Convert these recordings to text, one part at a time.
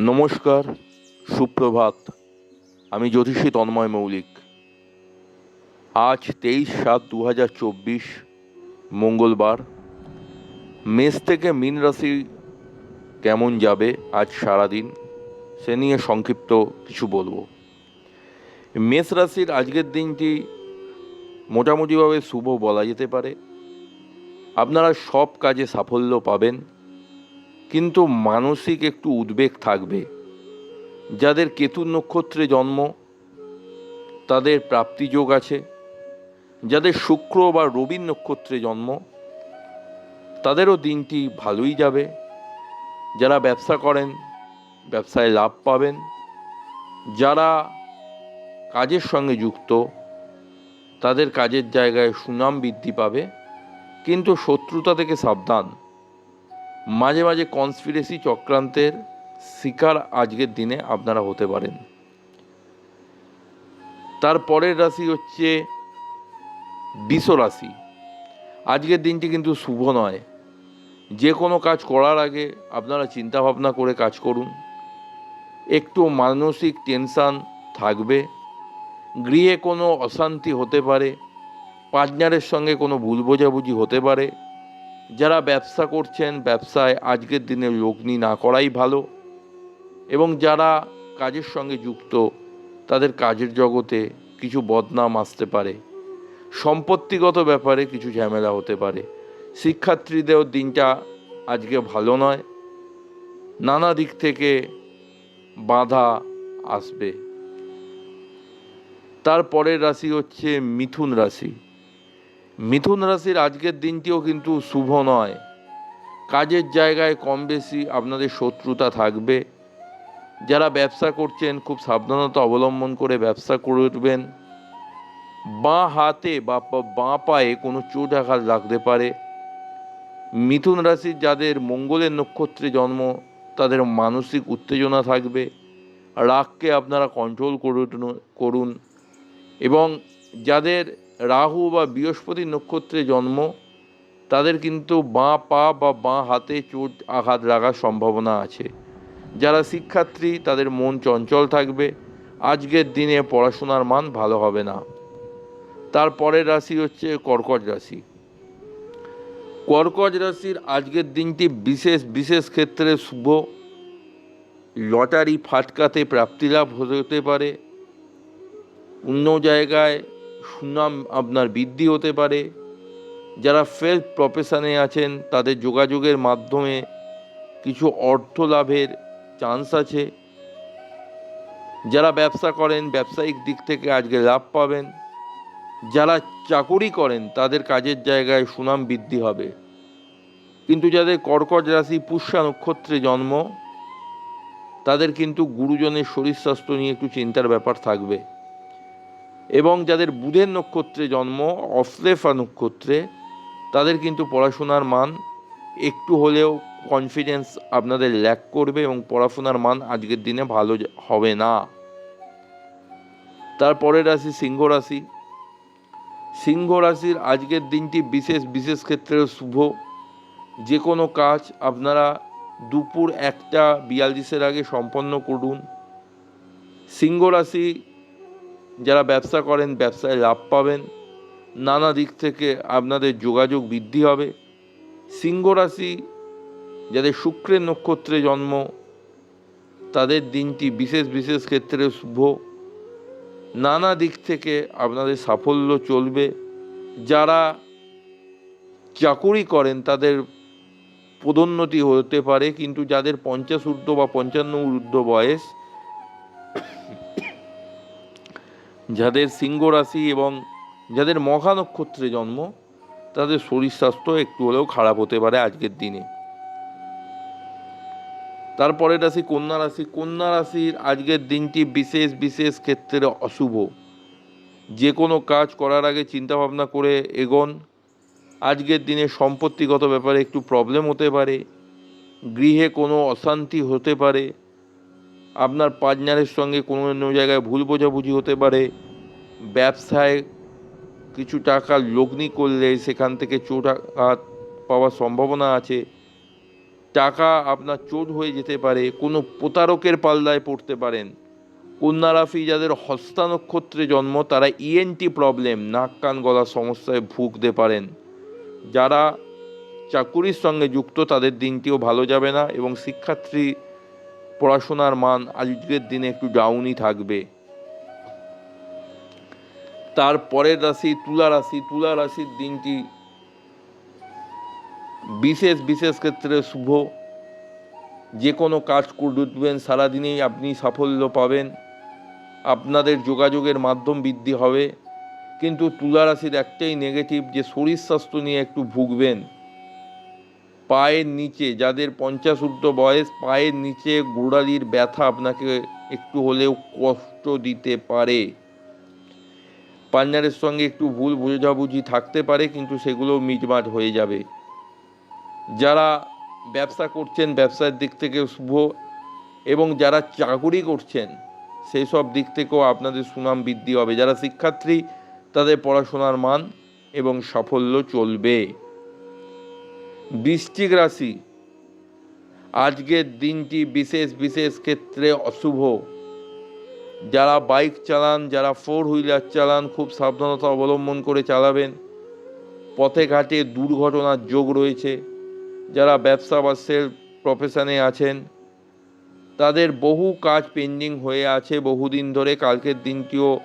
নমস্কার, সুপ্রভাত। আমি জ্যোতিষী তন্ময় মৌলিক। আজ তেইশ সাত দু হাজার চব্বিশ, মঙ্গলবার। মেষ থেকে মীন রাশি কেমন যাবে আজ সারাদিন, সে নিয়ে সংক্ষিপ্ত কিছু বলব। মেষ রাশির আজকের দিনটি মোটামুটিভাবে শুভ বলা যেতে পারে। আপনারা সব কাজে সাফল্য পাবেন। কিন্তু মানসিক একটু উদ্বেগ থাকবে। যাদের কেতু নক্ষত্রে জন্ম, তাদের প্রাপ্তিযোগ আছে। যাদের শুক্র বা রবির নক্ষত্রে জন্ম, তাদেরও দিনটি ভালোই যাবে। যারা ব্যবসা করেন, ব্যবসায় লাভ পাবেন। যারা কাজের সঙ্গে যুক্ত, তাদের কাজের জায়গায় সুনাম বৃদ্ধি পাবে। কিন্তু শত্রুতা থেকে সাবধান। মাঝে মাঝে কনস্পিরেসি চক্রান্তের শিকার আজকের দিনে আপনারা হতে পারেন। তার পরের রাশি হচ্ছে বিষ রাশি। আজকের দিনটি কিন্তু শুভ নয়। যে কোনো কাজ করার আগে আপনারা চিন্তা ভাবনা করে কাজ করুন। একটু মানসিক টেনশান থাকবে। গৃহে কোনো অশান্তি হতে পারে। পার্টনারের সঙ্গে কোনো ভুল বোঝাবুঝি হতে পারে। যারা ব্যবসা করছেন, ব্যবসায় আজকের দিনে লগ্নি না করাই ভালো। এবং যারা কাজের সঙ্গে যুক্ত, তাদের কাজের জগতে কিছু বদনাম আসতে পারে। সম্পত্তিগত ব্যাপারে কিছু ঝামেলা হতে পারে। শিক্ষার্থীদেরও দিনটা আজকে ভালো নয়। নানা দিক থেকে বাধা আসবে। তারপরের রাশি হচ্ছে মিথুন রাশি। মিথুন রাশির আজকের দিনটিও কিন্তু শুভ নয়। কাজের জায়গায় কম বেশি আপনাদের শত্রুতা থাকবে। যারা ব্যবসা করছেন, খুব সাবধানতা অবলম্বন করে ব্যবসা করবেন। বাঁ হাতে বা বাঁ পায়ে কোনো চোট আঘাত লাগতে পারে। মিথুন রাশির যাদের মঙ্গলের নক্ষত্রে জন্ম, তাদের মানসিক উত্তেজনা থাকবে। রাগকে আপনারা কন্ট্রোল করুন। এবং যাদের রাহু বা বৃহস্পতি নক্ষত্রে জন্ম, তাদের কিন্তু বাঁ পা বা বাঁ হাতে চোট আঘাত লাগার সম্ভাবনা আছে। যারা শিক্ষার্থী, তাদের মন চঞ্চল থাকবে। আজকের দিনে পড়াশোনার মান ভালো হবে না। তারপরের রাশি হচ্ছে কর্কট রাশি। কর্কট রাশির আজকের দিনটি বিশেষ বিশেষ ক্ষেত্রে শুভ। লটারি ফাটকাতে প্রাপ্তিলাভ হতে পারে। অন্য জায়গায় সুনাম আপনার বৃদ্ধি হতে পারে। যারা ফেল্ড প্রফেশনে আছেন, তাদের যোগাযোগের মাধ্যমে কিছু অর্থ লাভের চান্স আছে। যারা ব্যবসা করেন, ব্যবসায়িক দিক থেকে আজকে লাভ পাবেন। যারা চাকুরি করেন, তাদের কাজের জায়গায় সুনাম বৃদ্ধি হবে। কিন্তু যাদের কর্কট রাশি, পুষ্যা নক্ষত্রে জন্ম, তাদের কিন্তু গুরুজনের শরীর স্বাস্থ্য নিয়ে একটু চিন্তার ব্যাপার থাকবে। এবং যাদের বুধের নক্ষত্রে জন্ম অশ্লেফা নক্ষত্রে, তাদের কিন্তু পড়াশোনার মান একটু হলেও কনফিডেন্স আপনাদের ল্যাক করবে এবং পড়াশোনার মান আজকের দিনে ভালো হবে না। তারপরের রাশি সিংহ রাশি। সিংহ রাশির আজকের দিনটি বিশেষ বিশেষ ক্ষেত্রে শুভ। যে কোনো কাজ আপনারা দুপুর একটা বিয়াল্লিশের আগে সম্পন্ন করুন। সিংহ রাশি যারা ব্যবসা করেন, ব্যবসায় লাভ পাবেন। নানা দিক থেকে আপনাদের যোগাযোগ বৃদ্ধি হবে। সিংহ রাশি যাদের শুক্রের নক্ষত্রে জন্ম, তাদের দিনটি বিশেষ বিশেষ ক্ষেত্রে শুভ। নানা দিক থেকে আপনাদের সাফল্য চলবে। যারা চাকুরি করেন, তাদের পদোন্নতি হতে পারে, কিন্তু যাদের পঞ্চাশ ঊর্ধ্ব বা পঞ্চান্ন ঊর্ধ্ব বয়স যাদের সিংহ রাশি এবং যাদের মঘা নক্ষত্রে জন্ম, তাদের শরীর স্বাস্থ্য একটু হলেও খারাপ হতে পারে আজকের দিনে। তারপরে রাশি কন্যা রাশি। কন্যা রাশির আজকের দিনটি বিশেষ বিশেষ ক্ষেত্রে অশুভ। যে কোনো কাজ করার আগে চিন্তা ভাবনা করে এগোন। আজকের দিনে সম্পত্তিগত ব্যাপারে একটু প্রবলেম হতে পারে। গৃহে কোনো অশান্তি হতে পারে। আপনার পার্টনারের সঙ্গে কোনো অন্য জায়গায় ভুল বোঝাবুঝি হতে পারে, ব্যবসায় কিছু টাকা লগ্নি করলে সেখান থেকে চোট আঘাত পাওয়ার সম্ভাবনা আছে, টাকা আপনার চোট হয়ে যেতে পারে, কোনো প্রতারকের পাল্লায় পড়তে পারেন। কন্যা রাশি যাদের হস্তা নক্ষত্রে জন্ম, তারা ইএনটি প্রবলেম নাক কান গলার সমস্যায় ভুগতে পারেন। যারা চাকুরির সঙ্গে যুক্ত, তাদের দিনটিও ভালো যাবে না এবং শিক্ষার্থী পড়াশোনার মান আজকের দিনে একটু ডাউনই থাকবে। তার পরের রাশি তুলা রাশি। তুলা রাশির দিনটি বিশেষ বিশেষ ক্ষেত্রে শুভ। যে কোনো কাজ করবেন, সারাদিনেই আপনি সাফল্য পাবেন। আপনাদের যোগাযোগের মাধ্যম বৃদ্ধি হবে। কিন্তু তুলা রাশির একটাই নেগেটিভ যে শরীর স্বাস্থ্য নিয়ে একটু ভুগবেন। পায়ের নিচে, যাদের পঞ্চাশ ঊর্ধ্ব বয়স, পায়ের নিচে গোড়ালির ব্যথা আপনাকে একটু হলেও কষ্ট দিতে পারে। পার্টনারের সঙ্গে একটু ভুল বোঝাবুঝি থাকতে পারে, কিন্তু সেগুলো মিটমাট হয়ে যাবে। যারা ব্যবসা করছেন, ব্যবসার দিক থেকে শুভ, এবং যারা চাকুরি করছেন সেই সব দিক থেকেও আপনাদের সুনাম বৃদ্ধি হবে। যারা শিক্ষার্থী, তাদের পড়াশোনার মান এবং সাফল্য চলবে। বৃশ্চিক রাশি। আজকের দিনটি বিশেষ বিশেষ ক্ষেত্রে অশুভ। যারা বাইক চালান, যারা ফোর হুইলার চালান, খুব সাবধানতা অবলম্বন করে চালাবেন। পথে ঘাটে দুর্ঘটনার যোগ রয়েছে। যারা ব্যবসা বা সেলফ প্রফেশনে আছেন, তাদের বহু কাজ পেন্ডিং হয়ে আছে। বহুদিন ধরে কালকের দিনটিও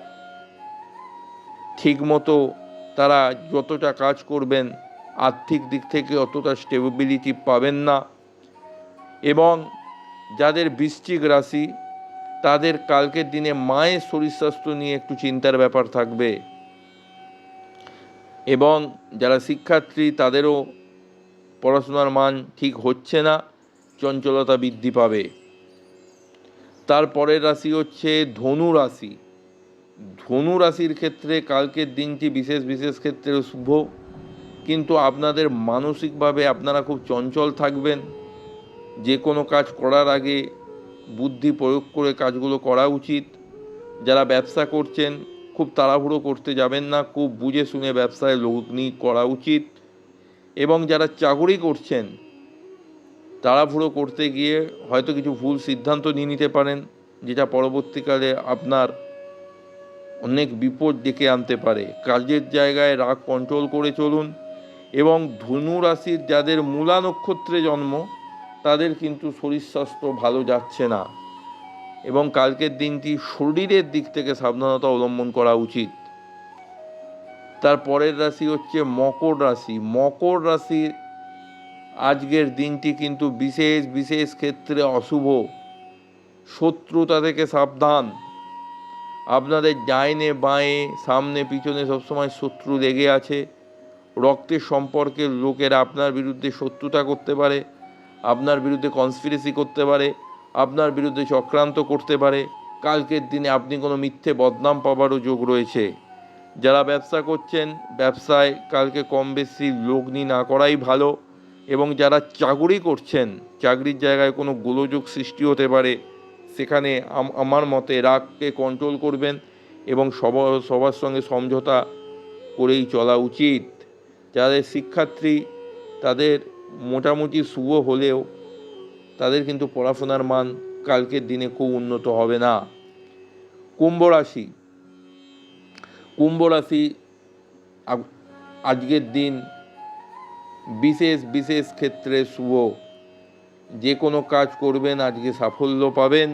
ঠিকমতো তারা যতটা কাজ করবেন আর্থিক দিক থেকে অতটা স্টেবিলিটি পাবেন না এবং যাদের বৃশ্চিক রাশি, তাদের কালকের দিনে মায়ের শরীর স্বাস্থ্য নিয়ে একটু চিন্তার ব্যাপার থাকবে। এবং যারা শিক্ষার্থী, তাদেরও পড়াশোনার মান ঠিক হচ্ছে না, চঞ্চলতা বৃদ্ধি পাবে। তারপরের রাশি হচ্ছে ধনু রাশি। ধনু রাশির ক্ষেত্রে কালকের দিনটি বিশেষ বিশেষ ক্ষেত্রে শুভ। কিন্তু আপনাদের মানসিকভাবে আপনারা খুব চঞ্চল থাকবেন। যে কোনো কাজ করার আগে বুদ্ধি প্রয়োগ করে কাজগুলো করা উচিত। যারা ব্যবসা করছেন, খুব তাড়াহুড়ো করতে যাবেন না, খুব বুঝে শুনে ব্যবসায় লগ্নি করা উচিত। এবং যারা চাকরি করছেন, তাড়াহুড়ো করতে গিয়ে হয়তো কিছু ভুল সিদ্ধান্ত নিয়ে নিতে পারেন, যেটা পরবর্তীকালে আপনার অনেক বিপদ ডেকে আনতে পারে। কাজের জায়গায় রাগ কন্ট্রোল করে চলুন। এবং ধনু রাশির যাদের মূলা নক্ষত্রে জন্ম, তাদের কিন্তু শরীর স্বাস্থ্য ভালো যাচ্ছে না। এবং কালকের দিনটি শরীরের দিক থেকে সাবধানতা অবলম্বন করা উচিত। তার পরের রাশি হচ্ছে মকর রাশি। মকর রাশির আজকের দিনটি কিন্তু বিশেষ বিশেষ ক্ষেত্রে অশুভ। শত্রুতা থেকে সাবধান। আপনাদের ডাইনে, বাঁয়ে, সামনে, পিছনে সবসময় শত্রু লেগে আছে। রক্তের সম্পর্কের লোকেরা আপনার বিরুদ্ধে শত্রুতা করতে পারে, আপনার বিরুদ্ধে কনস্পিরেসি করতে পারে, আপনার বিরুদ্ধে চক্রান্ত করতে পারে। কালকের দিনে আপনি কোনো মিথ্যে বদনাম পাবারও যোগ রয়েছে। যারা ব্যবসা করছেন, ব্যবসায় কালকে কম বেশি লগ্নি না করাই ভালো এবং যারা চাকরি করছেন, চাকরির জায়গায় কোনো গোলযোগ সৃষ্টি হতে পারে, সেখানে আমার মতে রাগকে কন্ট্রোল করবেন এবং সব সবার সঙ্গে সমঝোতা করেই চলা উচিত। যাদের শিক্ষার্থী তাদের মোটামুটি শুভ হলেও তাদের কিন্তু পড়াশোনার মান কালকের দিনে খুব উন্নত হবে না। কুম্ভ রাশি। কুম্ভ রাশি আজকের দিন বিশেষ বিশেষ ক্ষেত্রে শুভ। যে কোনো কাজ করবেন, আজকে সাফল্য পাবেন।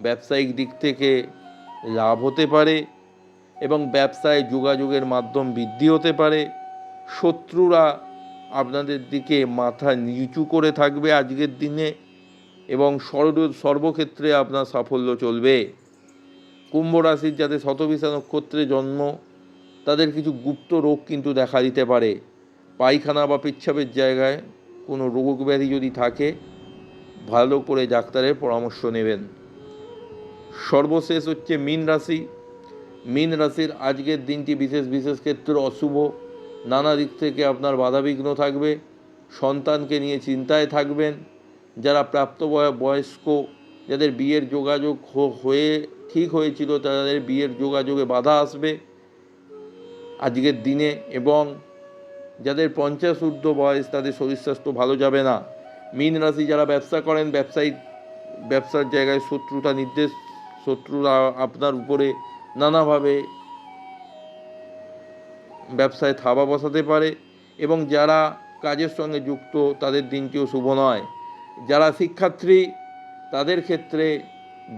ব্যবসায়িক দিক থেকে লাভ হতে পারে এবং ব্যবসায় যোগাযোগের মাধ্যম বৃদ্ধি হতে পারে। শত্রুরা আপনাদের দিকে মাথা নিচু করে থাকবে আজকের দিনে এবং সর্ব, সর্বক্ষেত্রে আপনার সাফল্য চলবে। কুম্ভ রাশির যাদের শতবিশা নক্ষত্রে জন্ম, তাদের কিছু গুপ্ত রোগ কিন্তু দেখা দিতে পারে। পায়খানা বা পেচ্ছাপের জায়গায় কোনো রোগ ব্যাধি যদি থাকে, ভালো করে ডাক্তারের পরামর্শ নেবেন। সর্বশেষ হচ্ছে মীন রাশি। মীন রাশির আজকের দিনটি বিশেষ বিশেষ ক্ষেত্রে অশুভ। নানা দিক থেকে আপনার বাধাবিঘ্ন থাকবে, সন্তানকে নিয়ে চিন্তায় থাকবেন, যারা প্রাপ্ত বয়স্ক, যাদের বিয়ের যোগাযোগ হয়ে, ঠিক হয়েছিল, তাদের বিয়ের যোগাযোগে বাধা আসবে। আজকের দিনে এবং যাদের পঞ্চাশ ঊর্ধ্ব বয়স, তাদের শরীর স্বাস্থ্য ভালো যাবে না। মীন রাশি যারা ব্যবসা করেন ব্যবসায়িক ব্যবসার জায়গায় শত্রুতা নির্দেশ, শত্রুরা আপনার উপরে নানাভাবে ব্যবসায় থাবা বসাতে পারে এবং যারা কাজের সঙ্গে যুক্ত, তাদের দিনটিও শুভ নয়। যারা শিক্ষার্থী, তাদের ক্ষেত্রে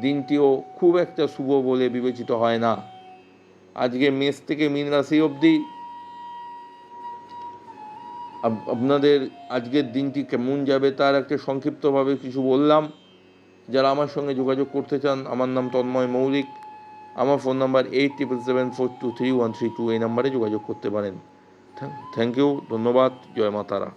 দিনটিও খুব একটা শুভ বলে বিবেচিত হয় না। আজকে মেষ থেকে মীন রাশি অবধি আপনাদের আজকের দিনটি কেমন যাবে তার একটা সংক্ষিপ্তভাবে কিছু বললাম। যারা আমার সঙ্গে যোগাযোগ করতে চান, আমার নাম তন্ময় মৌলিক। আমার phone number eight triple seven four two three one three two এই নাম্বারে যোগাযোগ করতে পারেন। থ্যাংক ইউ, ধন্যবাদ, জয় মা তারা